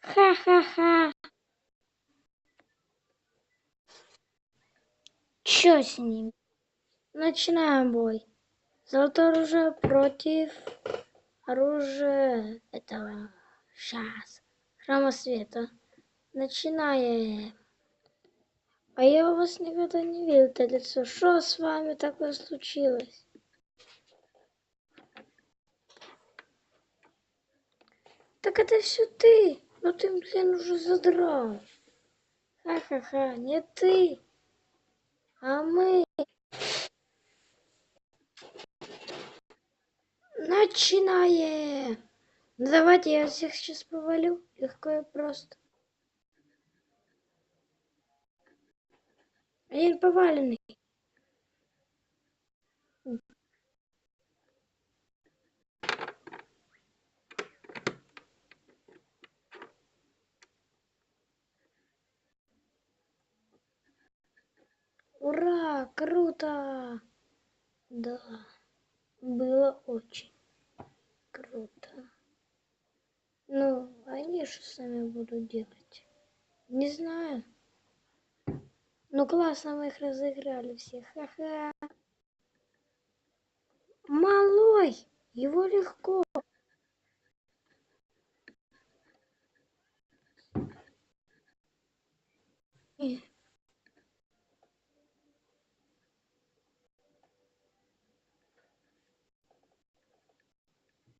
Ха-ха-ха. Чё с ним? Начинаем бой. Золотой ружье против оружия этого. Сейчас. Храма света. Начинаем. А я вас никогда не видел это лицо. Что с вами такое случилось? Так это все ты. Ну ты, блин, уже задрал. Ха-ха-ха, не ты, а мы. Начинаем. Ну давайте я всех сейчас повалю. Легко и просто. Один поваленный. Ура! Круто! Да, было очень круто. Ну, они что сами будут делать? Не знаю. Ну классно мы их разыграли всех. Ха-ха. Малой! Его легко.